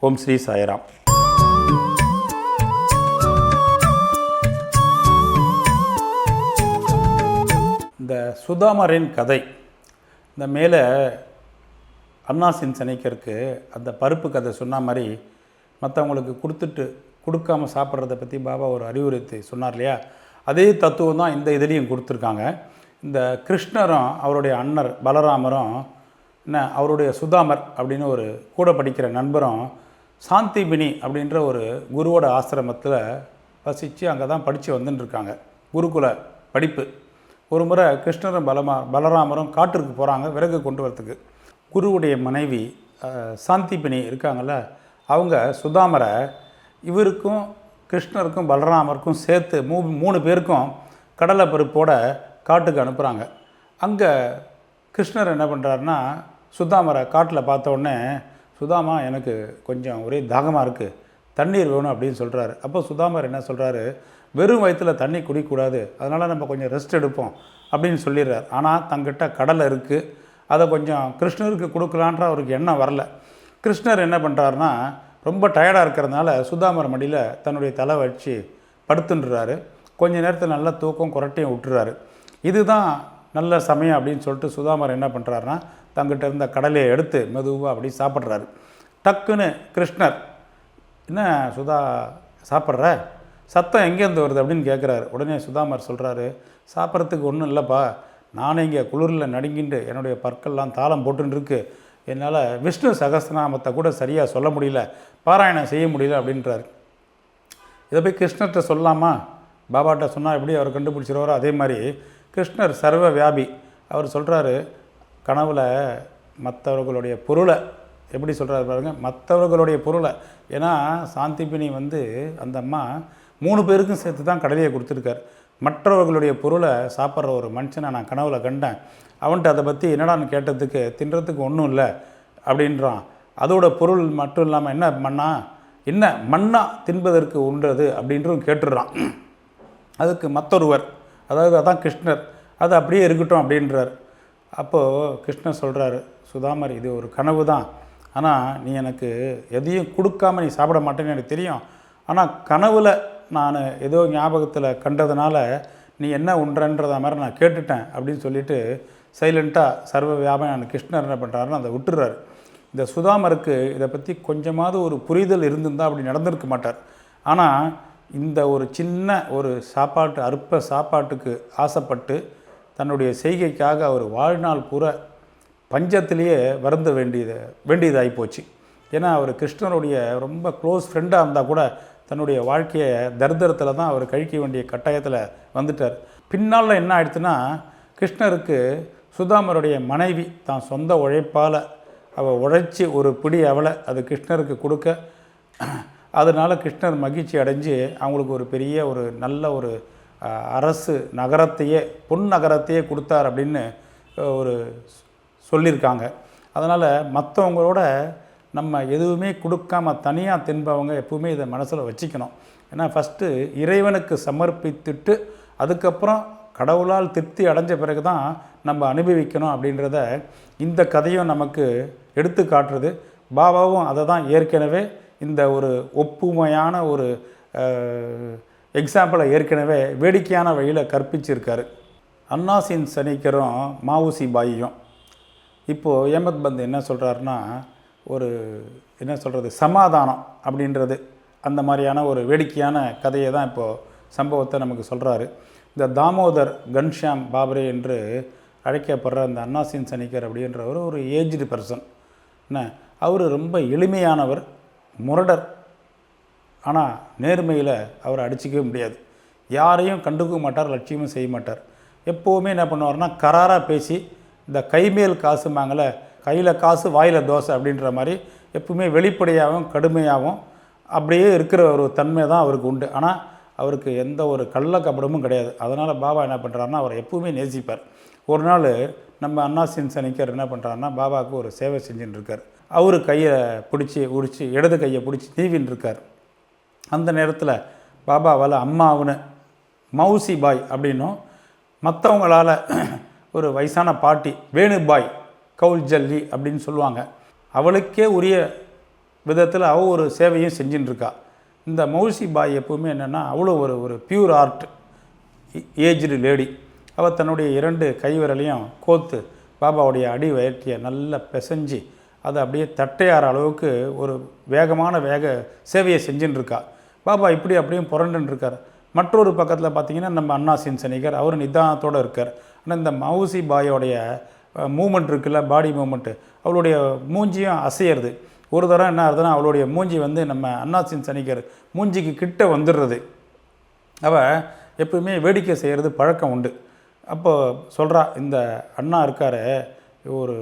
ஓம் ஸ்ரீ சாய்ராம். இந்த சுதாமரின் கதை இந்த மேலே அன்னாசின் சனிக்கருக்கு அந்த பருப்பு கதை சொன்ன மாதிரி மற்றவங்களுக்கு கொடுத்துட்டு கொடுக்காம சாப்பிட்றத பற்றி பாபா ஒரு அறிவுரைத்து சொன்னார் இல்லையா? அதே தத்துவம் தான் இந்த இதுலேயும் கொடுத்துருக்காங்க. இந்த கிருஷ்ணரும் அவருடைய அண்ணர் பலராமரும் என்ன அவருடைய சுதாமர் அப்படின்னு ஒரு கூட படிக்கிற நண்பரும் சாந்திபினி அப்படின்ற ஒரு குருவோட ஆசிரமத்தில் வசித்து அங்கே தான் படித்து வந்துட்டுருக்காங்க குருகுல படிப்பு. ஒரு முறை கிருஷ்ணரும் பலமா பலராமரும் காட்டிற்கு போகிறாங்க விறகு கொண்டு வரத்துக்கு குருவுடைய மனைவி சாந்திபினி இருக்காங்கல்ல அவங்க சுதாமரை இவருக்கும் கிருஷ்ணருக்கும் பலராமருக்கும் சேர்த்து மூ மூணு பேருக்கும் கடலை பருப்போட காட்டுக்கு அனுப்புகிறாங்க அங்கே கிருஷ்ணர் என்ன பண்ணுறாருன்னா சுதாமரை காட்டில் பார்த்த உடனே சுதாமா எனக்கு கொஞ்சம் ஒரே தாகமாக இருக்குது தண்ணீர் வேணும் அப்படின்னு சொல்கிறாரு அப்போ சுதாமர் என்ன சொல்கிறாரு வெறும் வயிற்றில் தண்ணி குடிக்கக்கூடாது அதனால் நம்ம கொஞ்சம் ரெஸ்ட் எடுப்போம் அப்படின்னு சொல்லிடுறார். ஆனால் தங்கிட்ட கடலை இருக்குது அதை கொஞ்சம் கிருஷ்ணருக்கு கொடுக்கலான்ற அவருக்கு எண்ணம் வரல. கிருஷ்ணர் என்ன பண்ணுறாருனா ரொம்ப டயர்டாக இருக்கிறதுனால சுதாமர் மடியில் தன்னுடைய தலை வச்சு படுத்துன்றாரு. கொஞ்ச நேரத்தில் நல்லா தூக்கம் குரட்டையும் விட்டுறாரு. இதுதான் நல்ல சமயம் அப்படின்னு சொல்லிட்டு சுதாமர் என்ன பண்ணுறாருனா தங்கிட்ட இருந்த கடலையை எடுத்து மெதுவாக அப்படி சாப்பிட்றாரு. டக்குன்னு கிருஷ்ணர் என்ன சுதா சாப்பிட்ற? சத்தம் எங்கேருந்து வருது? அப்படின்னு கேட்குறாரு உடனே சுதாமர் சொல்கிறாரு சாப்பிட்றதுக்கு ஒன்றும் இல்லைப்பா. நானே இங்கே குளிரில் நடுங்கிட்டு என்னுடைய பற்கள்லாம் தாளம் போட்டுருக்கு என்னால் விஷ்ணு சகஸ்ரநாமத்தை கூட சரியாக சொல்ல முடியல. பாராயணம் செய்ய முடியல அப்படின்றாரு. இதை போய் கிருஷ்ணர்கிட்ட சொல்லலாமா பாபாட்ட சொன்னால் எப்படி அவர் கண்டுபிடிச்சிருவாரோ? அதே மாதிரி கிருஷ்ணர் சர்வ வியாபி அவர் சொல்கிறாரு கனவில் மற்றவர்களுடைய பொருளை எப்படி சொல்கிறாரு பாருங்க மற்றவர்களுடைய பொருளை. ஏன்னா சாந்திபினி வந்து அந்த அம்மா மூணு பேருக்கும் சேர்த்து தான் கடலையை கொடுத்துருக்காரு. மற்றவர்களுடைய பொருளை சாப்பிட்ற ஒரு மனுஷனை நான் கனவுல கண்டேன். அவன்கிட்ட அதை பற்றி என்னடான்னு கேட்டதுக்கு தின்றதுக்கு ஒன்றும் இல்லை அப்படின்றான். அதோட பொருள் மட்டும் இல்லாமல் என்ன மண்ணா? என்ன மண்ணா தின்பதற்கு உண்டது அப்படின்றும் கேட்டுடுறான் அதுக்கு மற்றொருவர் அதாவது அதான் கிருஷ்ணர். அது அப்படியே இருக்கட்டும் அப்படின்றார். அப்போது கிருஷ்ணர் சொல்கிறாரு சுதாமர் இது ஒரு கனவு தான். ஆனால் நீ எனக்கு எதையும் கொடுக்காம நீ சாப்பிட மாட்டேன்னு எனக்கு தெரியும். ஆனால் கனவில் நான் ஏதோ ஞாபகத்தில் கண்டதுனால நீ என்ன உண்றன்றத மாதிரி நான் கேட்டுட்டேன் அப்படின்னு சொல்லிட்டு சைலண்ட்டாக சர்வ வியாபாரம் கிருஷ்ணர் என்ன பண்ணுறாருன்னு அதை விட்டுறாரு. இந்த சுதாமருக்கு இதை பற்றி கொஞ்சமாவது ஒரு புரிதல் இருந்திருந்தால் அப்படி நடந்திருக்க மாட்டார். ஆனால் இந்த ஒரு சின்ன ஒரு சாப்பாட்டு அற்ப சாப்பாட்டுக்கு ஆசைப்பட்டு தன்னுடைய செய்கைக்காக அவர் வாழ்நாள் பூரா பஞ்சத்திலேயே வருந்த வேண்டியது வேண்டியதாகி போச்சு. ஏன்னா அவர் கிருஷ்ணருடைய ரொம்ப க்ளோஸ் ஃப்ரெண்டாக இருந்தால் கூட தன்னுடைய வாழ்க்கையை தரித்திரத்தில் தான் அவர் கழிக்க வேண்டிய கட்டாயத்தில் வந்துட்டார். பின்னால் என்ன ஆயிடுச்சுன்னா கிருஷ்ணருக்கு சுதாமருடைய மனைவி தான் சொந்த உழைப்பால் அவள் உழைச்சி ஒரு பிடி அவளை அது கிருஷ்ணருக்கு கொடுக்க அதனால் கிருஷ்ணர் மகிழ்ச்சி அடைஞ்சு அவங்களுக்கு ஒரு பெரிய ஒரு நல்ல ஒரு அரசு நகரத்தையே பொன் நகரத்தையே கொடுத்தார் அப்படின்னு ஒரு சொல்லியிருக்காங்க. அதனால் மற்றவங்களோட நம்ம எதுவுமே கொடுக்காம தனியாக தின்பவங்க எப்பவுமே இதை மனசில் வச்சுக்கணும். ஏன்னா ஃபஸ்ட்டு இறைவனுக்கு சமர்ப்பித்துட்டு அதுக்கப்புறம் கடவுளால் திருப்தி அடைஞ்ச பிறகு தான் நம்ம அனுபவிக்கணும் அப்படின்றத இந்த கதையும் நமக்கு எடுத்து காட்டுறது. பாபாவும் அதை தான் ஏற்கனவே இந்த ஒரு ஒப்புமையான ஒரு எக்ஸாம்பிளை ஏற்கனவே வேடிக்கையான வழியில் கற்பிச்சிருக்காரு. அன்னாசின் சனிக்கரும் மாவுசி பாயியும். இப்போது ஏமத் பந்த் என்ன சொல்கிறாருன்னா ஒரு என்ன சொல்கிறது சமாதானம் அப்படின்றது அந்த மாதிரியான ஒரு வேடிக்கையான கதையை தான் இப்போது சம்பவத்தை நமக்கு சொல்கிறாரு இந்த தாமோதர் கன்ஷாம் பாபரே என்று அழைக்கப்படுற அந்த அன்னாசின் சனிக்கர் அப்படின்றவர் ஒரு ஏஜ்டு பர்சன் என்ன? அவர் ரொம்ப எளிமையானவர். முரடர். ஆனால் நேர்மையில் அவரை அடிச்சிக்கவே முடியாது. யாரையும் கண்டுக்க மாட்டார் லட்சியமும் செய்ய மாட்டார். எப்போவுமே என்ன பண்ணுவார்னா கராராக பேசி இந்த கைமேல் காசுமாங்கள கையில் காசு வாயில் தோசை அப்படின்ற மாதிரி எப்பவுமே வெளிப்படையாகவும் கடுமையாகவும் அப்படியே இருக்கிற ஒரு தன்மை தான் அவருக்கு உண்டு. ஆனால் அவருக்கு எந்த ஒரு கள்ள கபடமும் கிடையாது. அதனால் பாபா என்ன பண்ணுறாருன்னா அவரை எப்பவுமே நேசிப்பார். ஒரு நாள் நம்ம அண்ணா சின்சனிக்கர் என்ன பண்ணுறாருன்னா பாபாவுக்கு ஒரு சேவை செஞ்சுட்டு இருக்கார். அவர் கையை பிடிச்சி உடிச்சு இடது கையை பிடிச்சி தீவின்னு இருக்கார். அந்த நேரத்தில் பாபாவால் அம்மாவுன்னு மவுசி பாய் அப்படின்னும் மற்றவங்களால் ஒரு வயசான பாட்டி வேணுபாய் கவுல் ஜல்லி அப்படின்னு சொல்லுவாங்க. அவளுக்கே உரிய விதத்தில் அவ ஒரு சேவையும் செஞ்சுட்டுருக்கா இந்த மௌசி பாய் எப்போவுமே என்னென்னா அவ்வளோ ஒரு ஒரு பியூர் ஆர்ட் ஏஜ்டு லேடி அவள் தன்னுடைய இரண்டு கைவிரலையும் கோத்து பாபாவுடைய அடி வயிற்றியை நல்லா பிசைஞ்சு அதை அப்படியே தட்டையாற அளவுக்கு ஒரு வேகமான வேக சேவையை செஞ்சுன்னு இருக்கா பாபா இப்படி அப்படியும் புரண்டுன்னு இருக்கார் மற்றொரு பக்கத்தில் பார்த்தீங்கன்னா நம்ம அண்ணா சின்சனிகர் அவர் நிதானத்தோடு இருக்கார். ஆனால் இந்த மவுசி பாயோடைய மூமெண்ட் இருக்குல்ல பாடி மூமெண்ட்டு அவளுடைய மூஞ்சியும் அசையிறது. ஒரு தடவை என்ன ஆகுதுன்னா அவளுடைய மூஞ்சி வந்து நம்ம அண்ணா சின்சனிகர் மூஞ்சிக்கு கிட்ட வந்துடுறது. அவள் எப்பவுமே வேடிக்கை செய்கிறது பழக்கம் உண்டு. அப்போ சொல்கிறா இந்த அண்ணா இருக்கார் ஒரு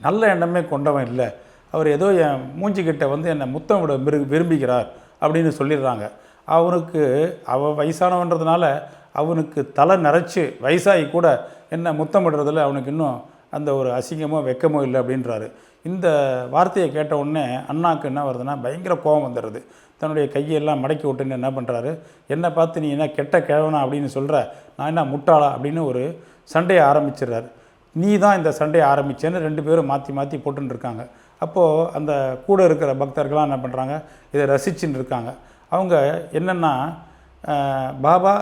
நல்ல எண்ணமே கொண்டவன் இல்லை. அவர் ஏதோ என் மூஞ்சிக்கிட்ட வந்து என்னை முத்தம் விட விரு விரும்புகிறார் அப்படின்னு சொல்லிடுறாங்க. அவனுக்கு அவ வயசானவன்றதுனால அவனுக்கு தலை நரைச்சி வயசாகி கூட என்ன முத்தமிடுறதுல அவனுக்கு இன்னும் அந்த ஒரு அசிங்கமோ வெக்கமோ இல்லை அப்படின்றாரு. இந்த வார்த்தையை கேட்ட உடனே அண்ணாக்கு என்ன வருதுன்னா பயங்கர கோபம் வந்துடுது. தன்னுடைய கையெல்லாம் மடக்கி விட்டுன்னு என்ன பண்ணுறாரு என்னை பார்த்து நீ என்ன கெட்ட கிழவனா? அப்படின்னு சொல்கிற நான் என்ன முட்டாளா? அப்படின்னு ஒரு சண்டையை ஆரம்பிச்சிடுறாரு. நீ தான் இந்த சண்டையை ஆரம்பிச்சேன்னு ரெண்டு பேரும் மாற்றி மாற்றி போட்டுருக்காங்க அப்போது அந்த கூட இருக்கிற பக்தர்கள்லாம் என்ன பண்ணுறாங்க இதை ரசிச்சுன்னு இருக்காங்க. அவங்க என்னென்னா பாபா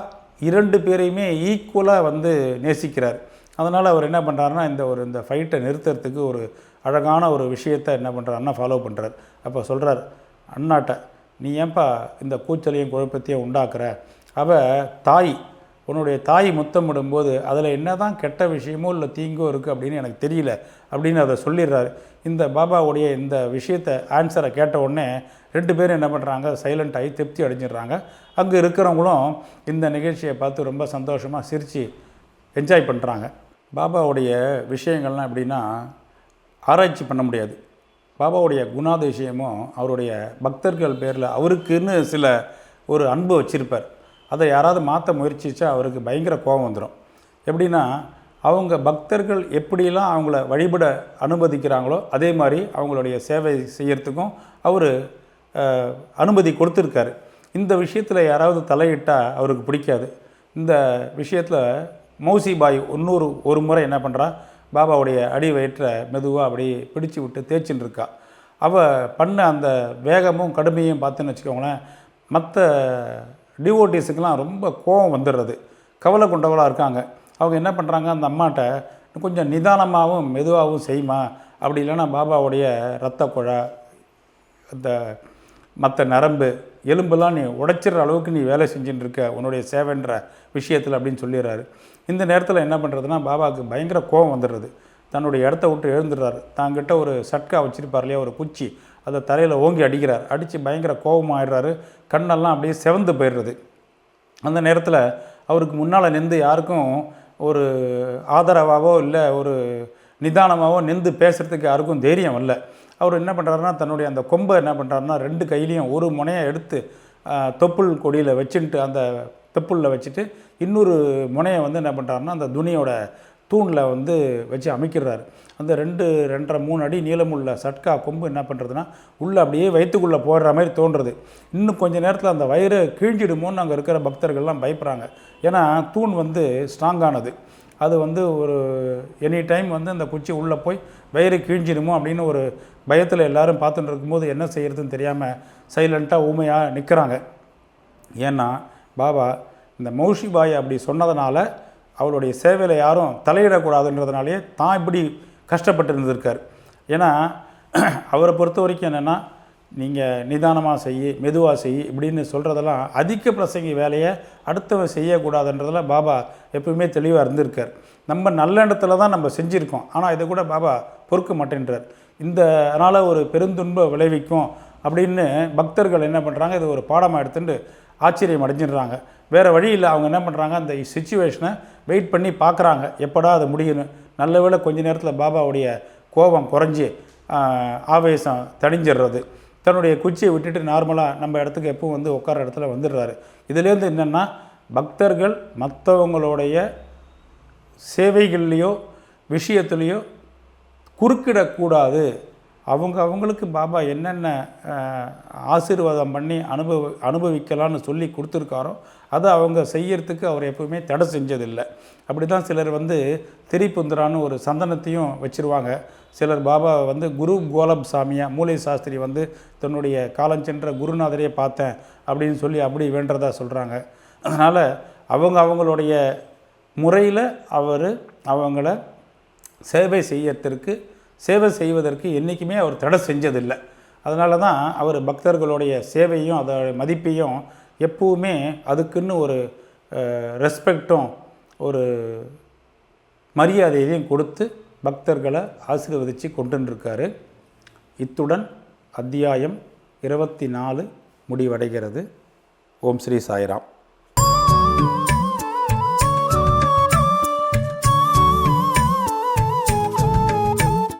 இரண்டு பேரையுமே ஈக்குவலாக வந்து நேசிக்கிறார். அதனால் அவர் என்ன பண்ணுறாருன்னா இந்த ஒரு இந்த ஃபைட்டை நிறுத்துறதுக்கு ஒரு அழகான ஒரு விஷயத்தை என்ன பண்ணுறாருன்னா ஃபாலோ பண்ணுறார் அப்போ சொல்கிறார் அண்ணாட்ட நீ ஏன்பா இந்த கூச்சலையும் குழப்பத்தையும் உண்டாக்குற? அவ தாய் உன்னுடைய தாய் முத்தமிடும்போது அதில் என்ன தான் கெட்ட விஷயமோ இல்லை தீங்கோ இருக்குது அப்படின்னு எனக்கு தெரியல அப்படின்னு அதை சொல்லிடுறாரு. இந்த பாபாவுடைய இந்த விஷயத்தை ஆன்சரை கேட்ட உடனே ரெண்டு பேரும் என்ன பண்ணுறாங்க சைலண்ட் ஆகி திருப்தி அடைஞ்சிடுறாங்க. அங்கே இருக்கிறவங்களும் இந்த நிகழ்ச்சியை பார்த்து ரொம்ப சந்தோஷமாக சிரித்து என்ஜாய் பண்ணுறாங்க பாபாவுடைய விஷயங்கள்லாம் எப்படின்னா ஆராய்ச்சி பண்ண முடியாது. பாபாவுடைய குணாதிசயமும் அவருடைய பக்தர்கள் பேரில் அவருக்குன்னு சில ஒரு அன்பு வச்சுருப்பார். அதை யாராவது மாற்ற முயற்சிச்சா அவருக்கு பயங்கர கோபம் வந்துடும் எப்படின்னா அவங்க பக்தர்கள் எப்படிலாம் அவங்கள வழிபட அனுமதிக்கிறாங்களோ அதே மாதிரி அவங்களுடைய சேவை செய்கிறதுக்கும் அவர் அனுமதி கொடுத்துருக்காரு. இந்த விஷயத்தில் யாராவது தலையிட்டால் அவருக்கு பிடிக்காது. இந்த விஷயத்தில் மௌசி பாய் இன்னொரு ஒரு முறை என்ன பண்ணுறா பாபாவுடைய அடி வயிற்றை மெதுவாக அப்படி பிடிச்சு விட்டு தேய்ச்சின்னு இருக்கா அவள் பண்ண அந்த வேகமும் கடுமையும் பார்த்துன்னு வச்சுக்கோங்களேன் மற்ற டிஓடிஸுக்கெலாம் ரொம்ப கோபம் வந்துடுறது. கவலை கொண்டவளாக இருக்காங்க. அவங்க என்ன பண்ணுறாங்க அந்த அம்மாட்ட கொஞ்சம் நிதானமாகவும் மெதுவாகவும் செய்யுமா அப்படி இல்லைன்னா பாபாவுடைய ரத்த குழா அந்த மற்ற நரம்பு எலும்பெல்லாம் நீ உடைச்சிடுற அளவுக்கு நீ வேலை செஞ்சுட்டு இருக்க உன்னுடைய சேவைன்ற விஷயத்தில் அப்படின்னு சொல்லிடுறாரு. இந்த நேரத்தில் என்ன பண்ணுறதுன்னா பாபாவுக்கு பயங்கர கோபம் வந்துடுறது. தன்னுடைய இடத்த விட்டு எழுந்துடுறாரு. தாங்கிட்ட ஒரு சட்கா வச்சுருப்பார் இல்லையா? ஒரு குச்சி. அதை தரையில் ஓங்கி அடிக்கிறார். அடித்து பயங்கர கோபமாயிடுறாரு. கண்ணெல்லாம் அப்படியே செவந்து போயிடுறது. அந்த நேரத்தில் அவருக்கு முன்னால் நின்று யாருக்கும் ஒரு ஆதரவாகவோ இல்லை ஒரு நிதானமாகவோ நின்று பேசுகிறதுக்கு யாருக்கும் தைரியம் இல்லை. அவர் என்ன பண்ணுறாருன்னா தன்னுடைய அந்த கொம்பை என்ன பண்ணுறாருன்னா ரெண்டு கையிலையும் ஒரு முனையை எடுத்து தொப்புள் கொடியில் வச்சுட்டு அந்த தொப்புளில் வச்சுட்டு இன்னொரு முனையை வந்து என்ன பண்ணுறாருன்னா அந்த துணியோட தூணில் வந்து வச்சு அமைக்கிறாரு. அந்த ரெண்டு ரெண்டரை மூணு அடி நீளமுள்ள சட்கா கொம்பு என்ன பண்ணுறதுன்னா உள்ளே அப்படியே வயிற்றுக்குள்ளே போடுற மாதிரி தோன்றுறது இன்னும் கொஞ்ச நேரத்தில் அந்த வயிறு கீழ்ச்சிடுமோன்னு அங்கே இருக்கிற பக்தர்கள்லாம் பயப்படுறாங்க. ஏன்னா தூண் வந்து ஸ்ட்ராங்கானது அது வந்து ஒரு எனி டைம் வந்து அந்த குச்சி உள்ளே போய் வயிறு கீழ்ச்சிடுமோ அப்படின்னு ஒரு பயத்தில் எல்லோரும் பார்த்துட்டு இருக்கும்போது என்ன செய்கிறதுன்னு தெரியாமல் சைலண்ட்டாக ஊமையாக நிற்கிறாங்க ஏன்னா பாபா இந்த மௌஷி பாய் அப்படி சொன்னதுனால அவளுடைய சேவையில் யாரும் தலையிடக்கூடாதுன்றதுனாலே தான் இப்படி கஷ்டப்பட்டு இருந்திருக்கார் ஏன்னா அவரை பொறுத்த வரைக்கும் என்னென்னா நீங்கள் நிதானமாக செய் மெதுவாக செய் இப்படின்னு சொல்கிறதெல்லாம் அதிக பிரசங்கி வேலையை அடுத்தவன் செய்யக்கூடாதுன்றதில் பாபா எப்பவுமே தெளிவாக இருந்திருக்கார். நம்ம நல்ல இடத்துல தான் நம்ம செஞ்சுருக்கோம். ஆனால் இதை கூட பாபா பொறுக்க மாட்டேன்றார். இந்த அதனால் ஒரு பெருந்துன்ப விளைவிக்கும் அப்படின்னு பக்தர்கள் என்ன பண்ணுறாங்க இது ஒரு பாடமாக எடுத்துட்டு ஆச்சரியம் அடைஞ்சிடுறாங்க. வேறு வழி இல்லை. அவங்க என்ன பண்ணுறாங்க அந்த சுச்சுவேஷனை வெயிட் பண்ணி பார்க்குறாங்க எப்படா அது முடியணும் நல்ல வேளை கொஞ்ச நேரத்தில் பாபாவுடைய கோபம் குறைஞ்சி ஆவேசம் தணிஞ்சிடுறது. தன்னுடைய குச்சியை விட்டுட்டு நார்மலாக நம்ம இடத்துக்கு எப்பவும் வந்து உட்கார இடத்துல வந்துடுறாரு. இதுலேருந்து என்னென்னா பக்தர்கள் மற்றவங்களுடைய சேவைகள்லேயோ விஷயத்துலேயோ குறுக்கிடக்கூடாது. அவங்க அவங்களுக்கு பாபா என்னென்ன ஆசீர்வாதம் பண்ணி அனுபவ அனுபவிக்கலாம்னு சொல்லி கொடுத்துருக்காரோ அதை அவங்க செய்யறதுக்கு அவர் எப்பவுமே தடை செஞ்சதில்லை. அப்படி தான் சிலர் வந்து திரிபுந்திரான்னு ஒரு சந்தனத்தையும் வச்சுருவாங்க. சிலர் பாபா வந்து குரு கோலப் சாமியாக மூலை சாஸ்திரி வந்து தன்னுடைய காலஞ்சென்ற குருநாதரையே பார்த்தேன் அப்படின்னு சொல்லி அப்படி வேண்டதா சொல்கிறாங்க அதனால் அவங்க அவங்களுடைய முறையில் அவர் அவங்கள சேவை செய்யறதற்கு சேவை செய்வதற்கு என்றைக்குமே அவர் தடை செஞ்சதில்லை. அதனால தான் அவர் பக்தர்களுடைய சேவையும் அதோட மதிப்பையும் எப்பவுமே அதுக்குன்னு ஒரு ரெஸ்பெக்டும் ஒரு மரியாதையையும் கொடுத்து பக்தர்களை ஆசீர்வதித்து கொண்டுருக்காரு இத்துடன் அத்தியாயம் இருபத்தி நாலு முடிவடைகிறது. ஓம் ஸ்ரீ சாய்ராம்.